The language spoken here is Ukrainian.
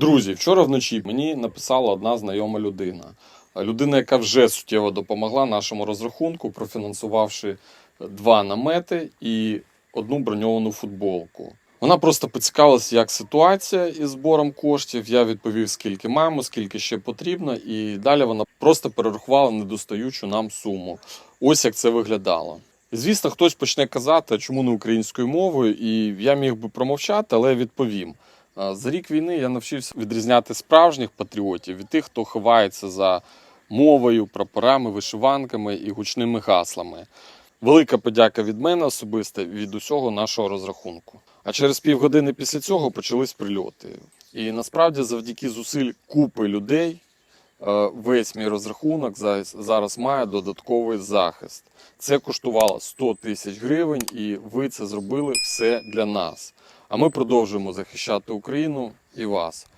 Друзі, вчора вночі мені написала одна знайома людина. Людина, яка вже суттєво допомогла нашому розрахунку, профінансувавши два намети і одну броньовану футболку. Вона просто поцікавилася, як ситуація із збором коштів. Я відповів, скільки маємо, скільки ще потрібно, і далі вона просто перерахувала недостаючу нам суму. Ось як це виглядало. Звісно, хтось почне казати, чому не українською мовою, і я міг би промовчати, але відповім. За рік війни я навчився відрізняти справжніх патріотів від тих, хто ховається за мовою, прапорами, вишиванками і гучними гаслами. Велика подяка від мене особисто від усього нашого розрахунку. А через півгодини після цього почались прильоти. І насправді, завдяки зусиль купи людей, е, весь мій розрахунок зараз має додатковий захист. Це коштувало 100 тисяч гривень, і ви це зробили все для нас. А ми продовжуємо захищати Україну і вас.